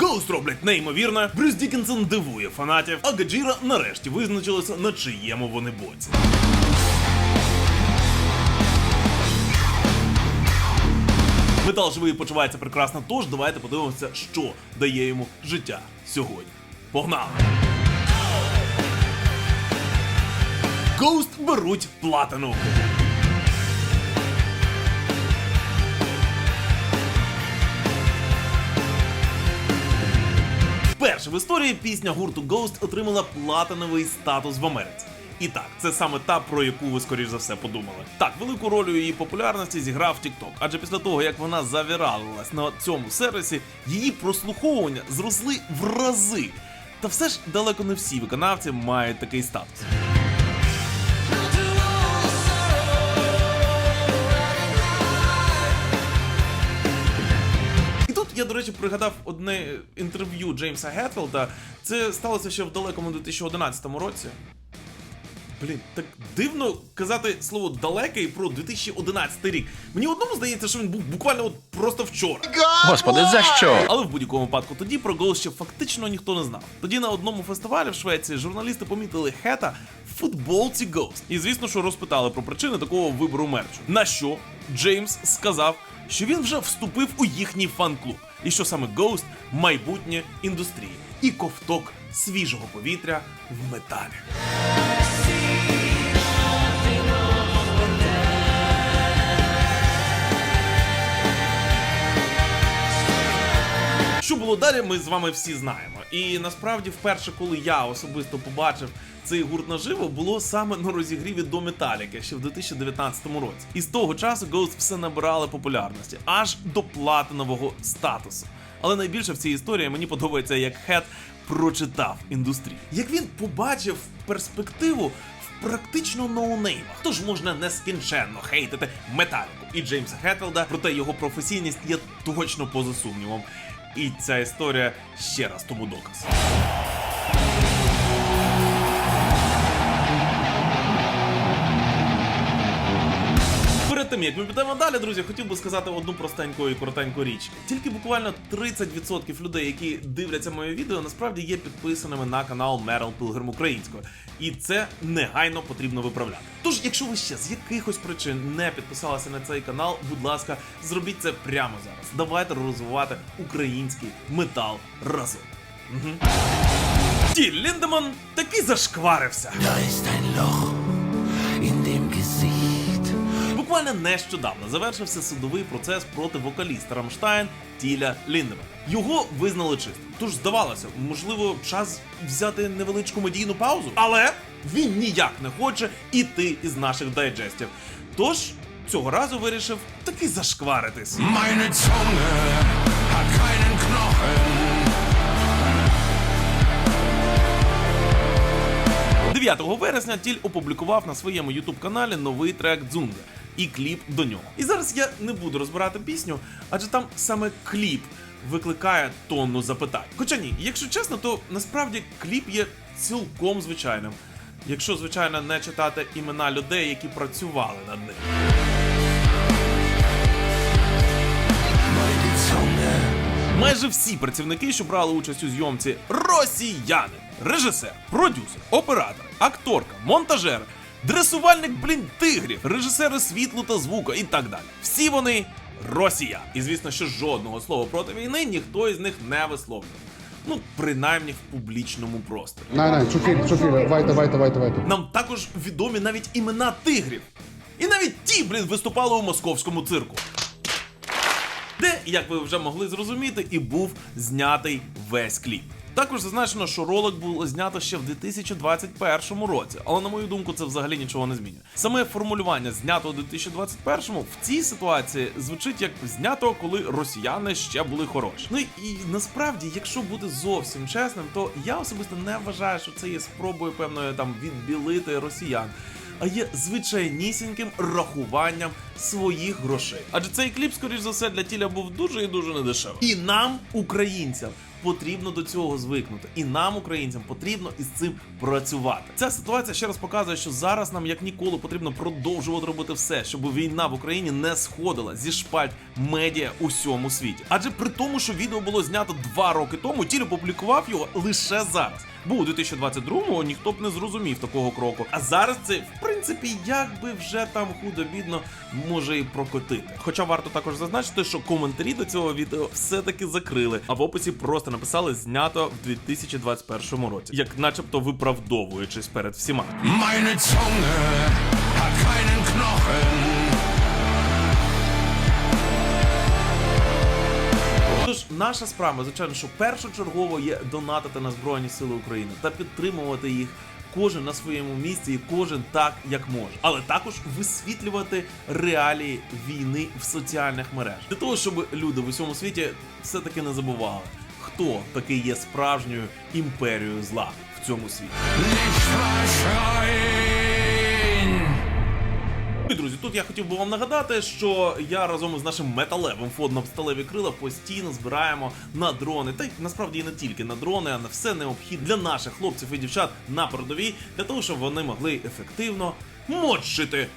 Гоуст роблять неймовірно, Брюс Дікінсон дивує фанатів, а Гаджіра нарешті визначилася, на чиєму вони боці. Метал живий почувається прекрасно, тож давайте подивимося, що дає йому життя сьогодні. Погнали! Ghost беруть платину. Вперше в історії пісня гурту Ghost отримала платиновий статус в Америці. І так, це саме та, про яку ви скоріш за все подумали. Так, велику роль у її популярності зіграв TikTok, адже після того, як вона завіралилась на цьому сервісі, її прослуховування зросли в рази. Та все ж далеко не всі виконавці мають такий статус. Речі, пригадав одне інтерв'ю Джеймса Гетфілда. Це сталося ще в далекому 2011 році. Блін, так дивно казати слово далекий про 2011 рік. Мені одному здається, що він був буквально от просто вчора. Господи, за що? Але в будь-якому випадку тоді про Ghost ще фактично ніхто не знав. Тоді на одному фестивалі в Швеції журналісти помітили Хета в футболці Ghost. І звісно, що розпитали про причини такого вибору мерчу. На що Джеймс сказав, що він вже вступив у їхній фан-клуб, і що саме Ghost – майбутнє індустрії і ковток свіжого повітря в металі. Що було далі, ми з вами всі знаємо. І насправді, вперше, коли я особисто побачив цей гурт наживо, було саме на розігріві до Металіки ще в 2019 році. І з того часу Ghost все набирали популярності аж до платинового статусу. Але найбільше в цій історії мені подобається, як Хет прочитав індустрію. Як він побачив перспективу в практично ноунеймах. Тож можна нескінченно хейтити металіку і Джеймса Хетфілда, проте його професійність є точно поза сумнівом. І ця історія ще раз тому доказ. Тим як ми підемо далі, друзі, хотів би сказати одну простеньку і коротеньку річ. Тільки буквально 30% людей, які дивляться моє відео, насправді є підписаними на канал Мерл Пилгрим Українською. І це негайно потрібно виправляти. Тож, якщо ви ще з якихось причин не підписалися на цей канал, будь ласка, зробіть це прямо зараз. Давайте розвивати український метал разом. Угу. Ті Ліндеман таки зашкварився. Da ist ein Loch in dem Gesicht. Буквально нещодавно завершився судовий процес проти вокаліста Рамштайн Тіля Ліндемана. Його визнали чистим. Тож здавалося, можливо, час взяти невеличку медійну паузу. Але він ніяк не хоче іти із наших дайджестів. Тож цього разу вирішив таки зашкваритись. Meine Zunge hat keinen Knochen. 9 вересня Тіль опублікував на своєму ютуб каналі новий трек Дзунга і кліп до нього. І зараз я не буду розбирати пісню, адже там саме кліп викликає тонну запитань. Хоча ні, якщо чесно, то насправді кліп є цілком звичайним. Якщо, звичайно, не читати імена людей, які працювали над ним. Майже всі працівники, що брали участь у зйомці, росіяни, режисер, продюсер, оператор, акторка, монтажер, дресувальник блін тигрів, режисери світлу та звуку і так далі. Всі вони росіяни. І звісно, що жодного слова проти війни ніхто із них не висловлював. Ну, принаймні в публічному просторі. Zu viel, zu viel. Weiter, weiter, weiter, weiter. Нам також відомі навіть імена тигрів. І навіть ті, блін, виступали у московському цирку. Де, як ви вже могли зрозуміти, і був знятий весь кліп. Також зазначено, що ролик було знято ще в 2021 році, але на мою думку, це взагалі нічого не змінює. Саме формулювання знято у 2021 в цій ситуації звучить як знято, коли росіяни ще були хороші. Ну і насправді, якщо бути зовсім чесним, то я особисто не вважаю, що це є спробою певної там відбілити росіян а є звичайнісіньким рахуванням своїх грошей. Адже цей кліп, скоріш за все, для тіля був дуже і дуже недешевий. І нам, українцям, потрібно до цього звикнути, і нам, українцям, потрібно із цим працювати. Ця ситуація ще раз показує, що зараз нам як ніколи потрібно продовжувати робити все, щоб війна в Україні не сходила зі шпальт медіа у всьому світі. Адже при тому, що відео було знято два роки тому, тіль опублікував його лише зараз. Бо у 2022-му ніхто б не зрозумів такого кроку. А зараз це, в принципі, як би вже там худо-бідно може і прокотити. Хоча варто також зазначити, що коментарі до цього відео все-таки закрили, а в описі просто написали знято в 2021 році, як начебто виправдовуючись перед всіма. Meine Zunge hat keinen Knochen. Наша справа, звичайно, що першочергово є донатити на Збройні Сили України та підтримувати їх. Кожен на своєму місці і кожен так, як може, але також висвітлювати реалії війни в соціальних мережах для того, щоб люди в усьому світі все-таки не забували, хто таки є справжньою імперією зла в цьому світі. Тут я хотів би вам нагадати, що я разом з нашим металевим фондом сталеві крила постійно збираємо на дрони, та й насправді і не тільки на дрони, а на все необхідне для наших хлопців і дівчат на передовій, для того, щоб вони могли ефективно мочити.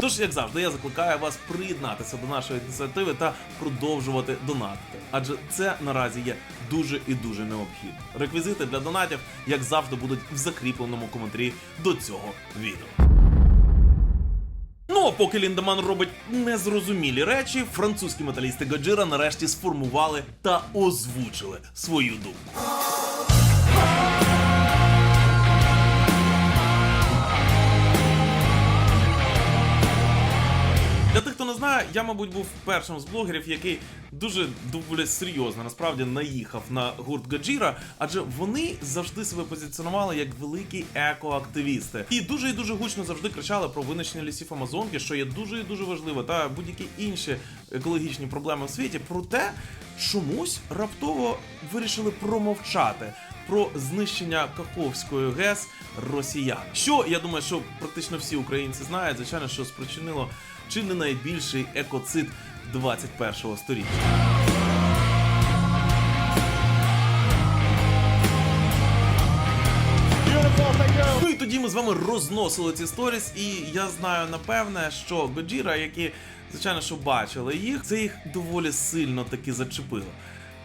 Тож, як завжди, я закликаю вас приєднатися до нашої ініціативи та продовжувати донатити, адже це наразі є дуже і дуже необхідно. Реквізити для донатів, як завжди, будуть в закріпленому коментарі до цього відео. Ну а поки Ліндеман робить незрозумілі речі, французькі металісти Годжира нарешті сформували та озвучили свою думку. Я, мабуть, був першим з блогерів, який дуже доволі серйозно насправді наїхав на гурт Гаджіра, адже вони завжди себе позиціонували як великі екоактивісти. І дуже і дуже гучно завжди кричали про винищення лісів Амазонки, що є дуже і дуже важливо, та будь-які інші екологічні проблеми в світі. Проте чомусь раптово вирішили промовчати. Про знищення Каховської ГЕС росіян. Що я думаю, що практично всі українці знають, звичайно, що спричинило чи не найбільший екоцид 21-го сторіччя. Ну і тоді ми з вами розносили ці сторіс, і я знаю напевне, що Годжіра, які, звичайно, що бачили їх, це їх доволі сильно таки зачепило.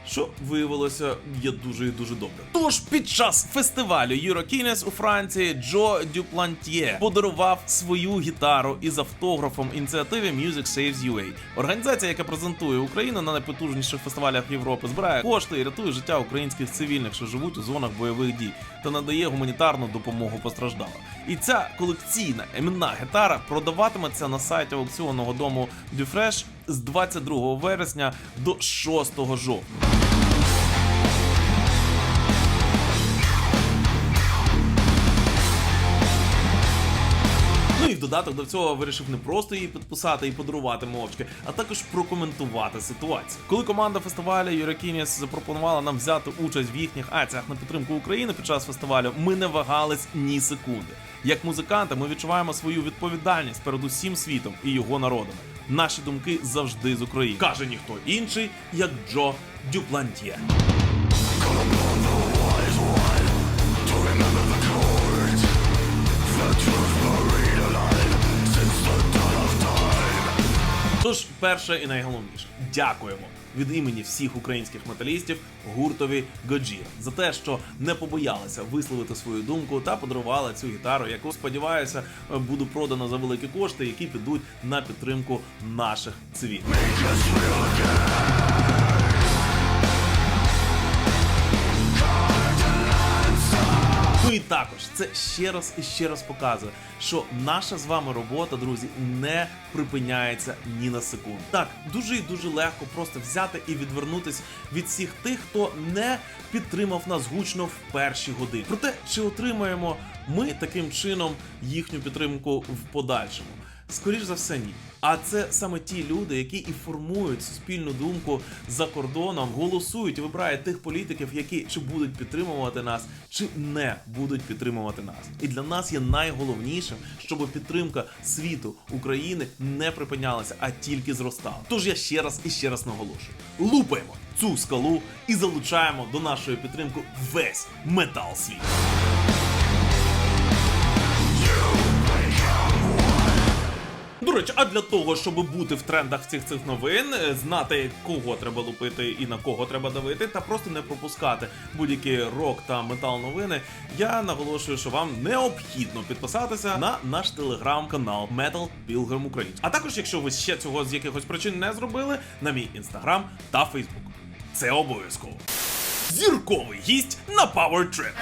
Що виявилося є дуже і дуже добре. Тож під час фестивалю Eurokines у Франції Джо Дюплантьє подарував свою гітару із автографом ініціативи Music Saves UA. Організація, яка презентує Україну на найпотужніших фестивалях Європи, збирає кошти і рятує життя українських цивільних, що живуть у зонах бойових дій, та надає гуманітарну допомогу постраждалим. І ця колекційна іменна гітара продаватиметься на сайті аукціонного дому Dufresh з 22 вересня до 6 жовтня. Ну і в додаток до цього вирішив не просто її підписати і подарувати мовчки, а також прокоментувати ситуацію. Коли команда фестивалю Юракініс запропонувала нам взяти участь в їхніх акціях на підтримку України під час фестивалю, ми не вагались ні секунди. Як музиканти, ми відчуваємо свою відповідальність перед усім світом і його народом. Наші думки завжди з України. каже ніхто інший, як Джо Дюплантьє. Тож, перше і найголовніше, дякуємо від імені всіх українських металістів гуртові Годжіра за те, що не побоялися висловити свою думку та подарувала цю гітару, яку сподіваюся буде продано за великі кошти, які підуть на підтримку наших цивільних. Також це ще раз і ще раз показує, що наша з вами робота, друзі, не припиняється ні на секунду. Так, дуже і дуже легко просто взяти і відвернутись від всіх тих, хто не підтримав нас гучно в перші години. Проте, чи отримаємо ми таким чином їхню підтримку в подальшому? Скоріш за все, ні. А це саме ті люди, які і формують суспільну думку за кордоном, голосують і вибирають тих політиків, які чи будуть підтримувати нас, чи не будуть підтримувати нас. І для нас є найголовнішим, щоб підтримка світу України не припинялася, а тільки зростала. Тож я ще раз і ще раз наголошую: лупаємо цю скалу і залучаємо до нашої підтримки весь метал світ. До речі, а для того, щоб бути в трендах всіх цих новин, е, знати кого треба лупити і на кого треба давити, та просто не пропускати будь-які рок та метал новини, я наголошую, що вам необхідно підписатися на наш телеграм-канал Metal Pilgrim Українськ. А також, якщо ви ще цього з якихось причин не зробили, на мій інстаграм та фейсбук. Це обов'язково. Зірковий гість на Power Trip.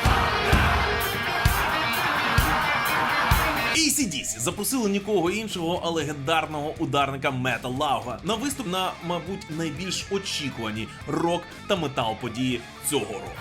ACDC запросили нікого іншого, а легендарного ударника Мета Лауга на виступ на, мабуть, найбільш очікувані рок та метал події цього року.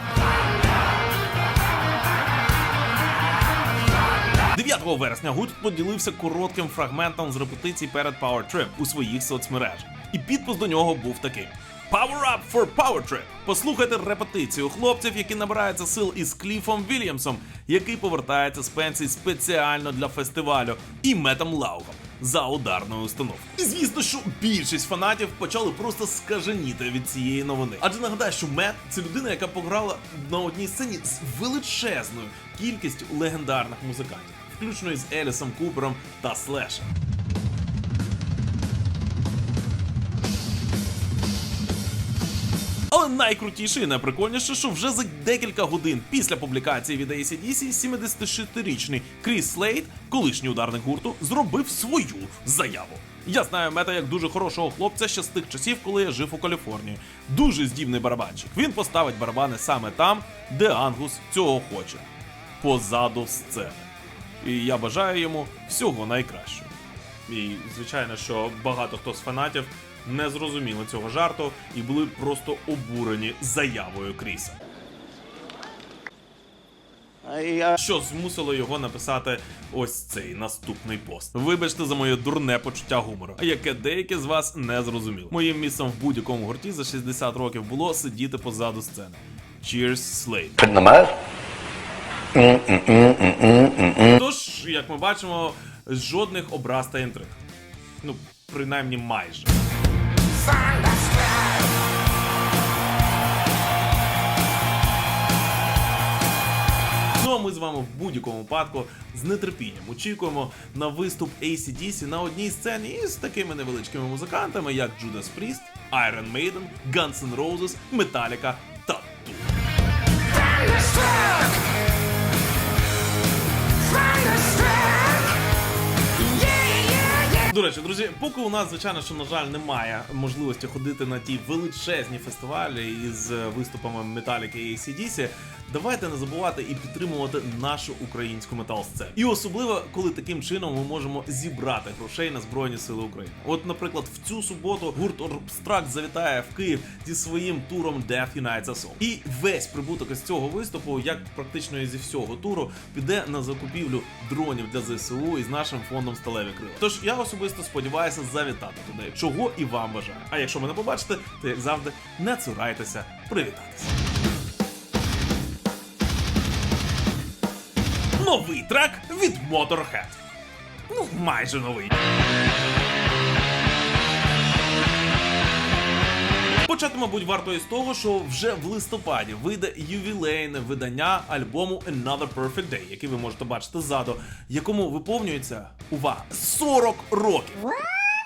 9 вересня гурт поділився коротким фрагментом з репетицій перед Power Trip у своїх соцмережах. І підпис до нього був такий: Power Up for Power Trip! Послухайте репетицію хлопців, які набираються сил із Кліфом Вільямсом, який повертається з пенсії спеціально для фестивалю, і Метом Лаугом за ударною установкою. І звісно, що більшість фанатів почали просто скаженіти від цієї новини. Адже нагадаю, що Мет це людина, яка пограла на одній сцені з величезною кількістю легендарних музикантів, включно із Елісом Купером та Слешем. Найкрутіше і найприкольніше, що вже за декілька годин після публікації від ACDC 76-річний Кріс Слейд, колишній ударник гурту, зробив свою заяву. Я знаю мета як дуже хорошого хлопця ще з тих часів, коли я жив у Каліфорнії. Дуже здібний барабанщик. Він поставить барабани саме там, де Ангус цього хоче. Позаду сцени. І я бажаю йому всього найкращого. І звичайно, що багато хто з фанатів не зрозуміли цього жарту і були просто обурені заявою Кріса. Що змусило його написати ось цей наступний пост. Вибачте за моє дурне почуття гумору, яке деякі з вас не зрозуміли. Моїм місцем в будь-якому гурті за 60 років було сидіти позаду сцени. Cheers, Slade. Putting them out? Тож, як ми бачимо, жодних образ та інтриг. Ну, принаймні майже. Ну а ми з вами в будь-якому випадку з нетерпінням очікуємо на виступ ACDC на одній сцені із такими невеличкими музикантами, як Judas Priest, Iron Maiden, Guns N' Roses, Metallica До речі, друзі, поки у нас, звичайно, що на жаль, немає можливості ходити на ті величезні фестивалі із е, виступами Metallica і ACDC, давайте не забувати і підтримувати нашу українську метал-сцену. І особливо, коли таким чином ми можемо зібрати грошей на Збройні Сили України. От, наприклад, в цю суботу гурт Обстракт завітає в Київ зі своїм туром Death Unites Us. І весь прибуток із цього виступу, як практично і зі всього туру, піде на закупівлю дронів для ЗСУ із нашим фондом Сталеві крила. Тож я особисто сподіваюся завітати туди, чого і вам бажаю. А якщо мене побачите, то як завжди не цурайтеся привітатися. Новий трек від Motorhead. Ну, майже новий. Почати, мабуть, варто із того, що вже в листопаді вийде ювілейне видання альбому Another Perfect Day, який ви можете бачити ззаду, якому виповнюється увага 40 років.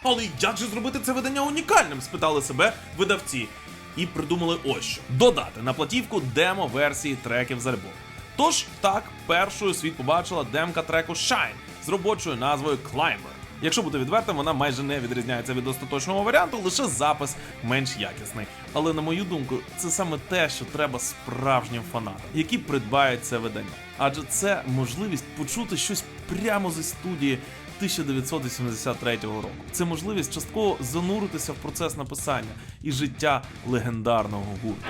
Але як же зробити це видання унікальним? спитали себе видавці. І придумали ось що: додати на платівку демо-версії треків з альбому. Тож так, першою світ побачила демка треку Shine з робочою назвою Climber. Якщо бути відвертим, вона майже не відрізняється від остаточного варіанту, лише запис менш якісний. Але на мою думку, це саме те, що треба справжнім фанатам, які придбають це видання. Адже це можливість почути щось прямо зі студії 1983 року. Це можливість частково зануритися в процес написання і життя легендарного гурту.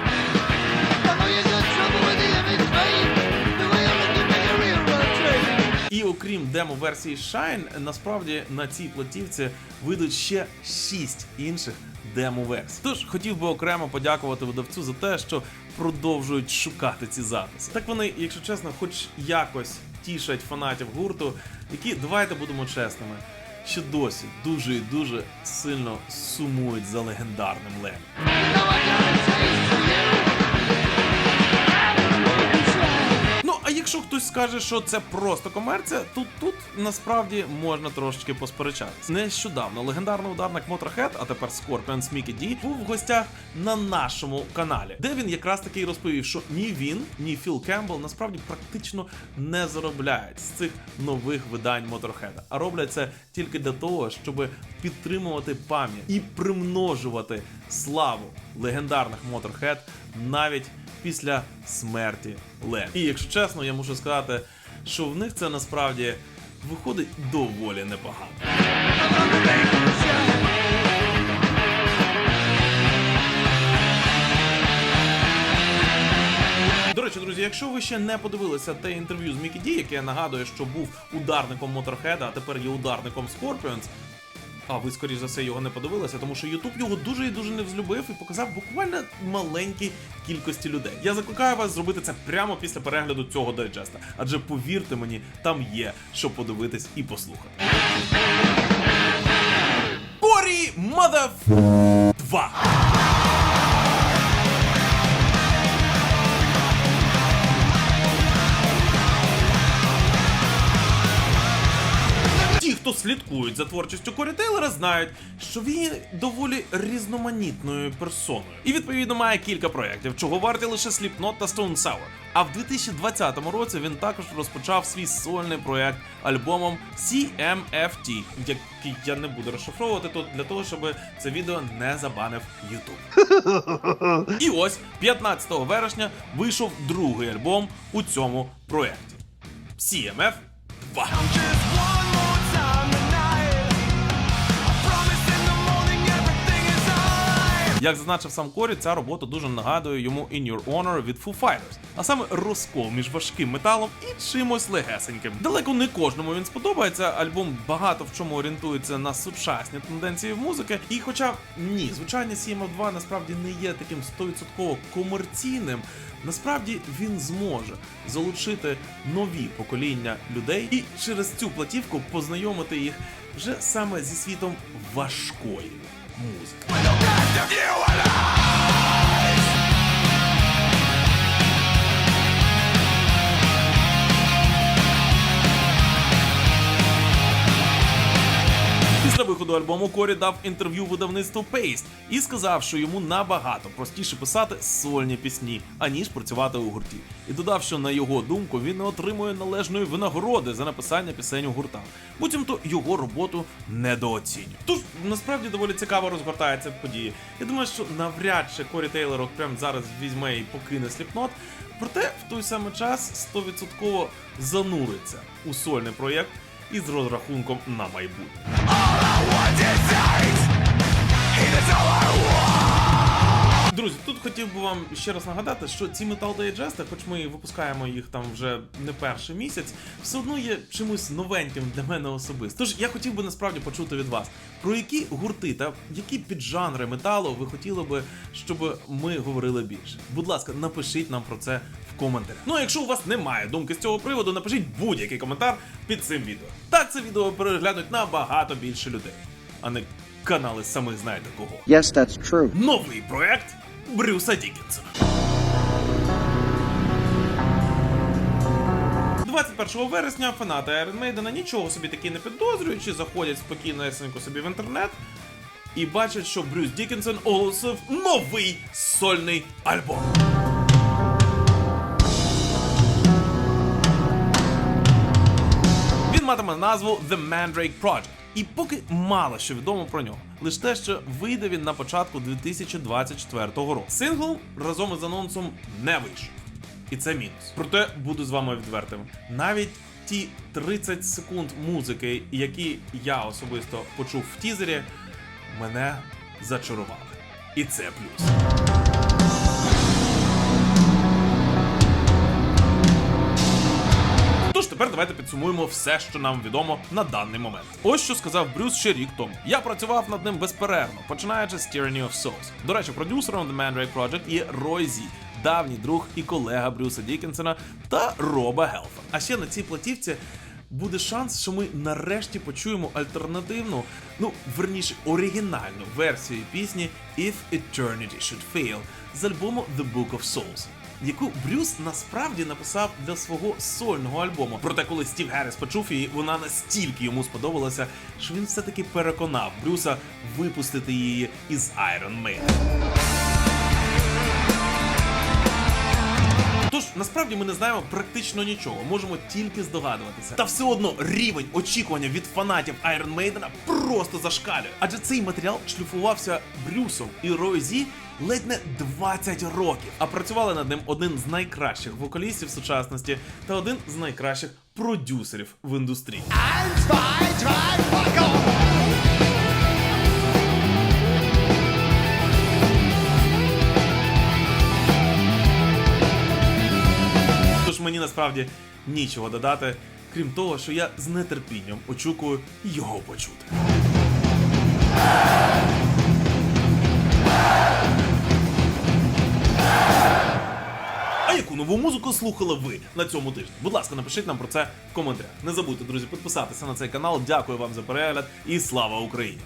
І окрім демо-версії Shine, насправді на цій платівці вийдуть ще 6 інших демо-версій. Тож хотів би окремо подякувати видавцю за те, що продовжують шукати ці записи. Так вони, якщо чесно, хоч якось тішать фанатів гурту, які давайте будемо чесними. Ще досі дуже і дуже сильно сумують за легендарним Лемі. Can't say скаже, що це просто комерція, то тут насправді можна трошечки посперечатися. Нещодавно легендарний ударник Motorhead, а тепер Scorpions Mickey D, був в гостях на нашому каналі, де він якраз таки й розповів, що ні він, ні Філ Кембл насправді практично не заробляють з цих нових видань Motorhead, а роблять це тільки для того, щоб підтримувати пам'ять і примножувати славу легендарних Motorhead навіть після смерті Лен. І якщо чесно, я мушу сказати, що в них це насправді виходить доволі непогано. До речі, друзі, якщо ви ще не подивилися те інтерв'ю з Мікі Ді, яке я нагадую, що був ударником Motorhead, а тепер є ударником Scorpions, а ви, скоріш за все, його не подивилися, тому що Ютуб його дуже і дуже не взлюбив і показав буквально маленькій кількості людей. Я закликаю вас зробити це прямо після перегляду цього дайджеста, адже повірте мені, там є що подивитись і послухати. Корі Мадаф 2. Хто слідкують за творчістю Корі Тейлора, знають, що він доволі різноманітною персоною. І відповідно має кілька проєктів, чого варті лише Slipknot та Stone Sour. А в 2020 році він також розпочав свій сольний проєкт альбомом CMFT, який я не буду розшифровувати тут для того, щоб це відео не забанив YouTube. І ось 15 вересня вийшов другий альбом у цьому проєкті. CMF 2. Як зазначив сам Корі, ця робота дуже нагадує йому In Your Honor від Foo Fighters, а саме розкол між важким металом і чимось легесеньким. Далеко не кожному він сподобається. Альбом багато в чому орієнтується на сучасні тенденції музики. І хоча ні, звучання CMF2 насправді не є таким 100% комерційним. Насправді він зможе залучити нові покоління людей і через цю платівку познайомити їх вже саме зі світом важкої музики. of you alive Після виходу альбому Корі дав інтерв'ю видавництву Paste і сказав, що йому набагато простіше писати сольні пісні, аніж працювати у гурті. І додав, що на його думку він не отримує належної винагороди за написання пісень у гуртах. Буцімто його роботу недооцінюють. Тож насправді доволі цікаво розгортається події. Я думаю, що навряд чи Корі Тейлор прямо зараз візьме і покине сліпнот. Проте в той самий час 100% зануриться у сольний проєкт із розрахунком на майбутнє. one decides. He is all I want. Друзі, тут хотів би вам ще раз нагадати, що ці Metal Digest, хоч ми випускаємо їх там вже не перший місяць, все одно є чимось новеньким для мене особисто. Тож я хотів би насправді почути від вас, про які гурти та які піджанри металу ви хотіли би, щоб ми говорили більше. Будь ласка, напишіть нам про це в коментарях. Ну а якщо у вас немає думки з цього приводу, напишіть будь-який коментар під цим відео. Так це відео переглянуть набагато більше людей, а не канали самих знаєте кого. Yes, that's true. Новий проект Брюса Дікінсона. 21 вересня фанати Iron Maiden нічого собі таки не підозрюючи, заходять спокійно ясенько собі в інтернет і бачать, що Брюс Дікінсон оголосив новий сольний альбом. Він матиме назву The Mandrake Project. І поки мало що відомо про нього, лише те, що вийде він на початку 2024 року. Сингл разом із анонсом не вийшов. І це мінус. Проте буду з вами відвертим. Навіть ті 30 секунд музики, які я особисто почув в тізері, мене зачарували. І це плюс. Тепер давайте підсумуємо все, що нам відомо на даний момент. Ось що сказав Брюс ще рік тому. Я працював над ним безперервно, починаючи з Tyranny of Souls. До речі, продюсером The Mandrake Project є Рой Зі, давній друг і колега Брюса Дікінсона та Роба Гелфа. А ще на цій платівці. Буде шанс, що ми нарешті почуємо альтернативну, ну верніше оригінальну версію пісні If Eternity Should Fail з альбому The Book of Souls. Яку Брюс насправді написав для свого сольного альбому. Проте, коли Стів Герріс почув її, вона настільки йому сподобалася, що він все-таки переконав Брюса випустити її із Iron Maiden. Тож насправді ми не знаємо практично нічого, можемо тільки здогадуватися. Та все одно рівень очікування від фанатів Iron Maiden просто зашкалює. Адже цей матеріал шліфувався Брюсом і Рой Зі ледь не 20 років. А працювали над ним один з найкращих вокалістів сучасності та один з найкращих продюсерів в індустрії. Тож мені насправді нічого додати, крім того, що я з нетерпінням очікую його почути. Яку нову музику слухали ви на цьому тижні? Будь ласка, напишіть нам про це в коментарях. Не забудьте, друзі, підписатися на цей канал. Дякую вам за перегляд і слава Україні!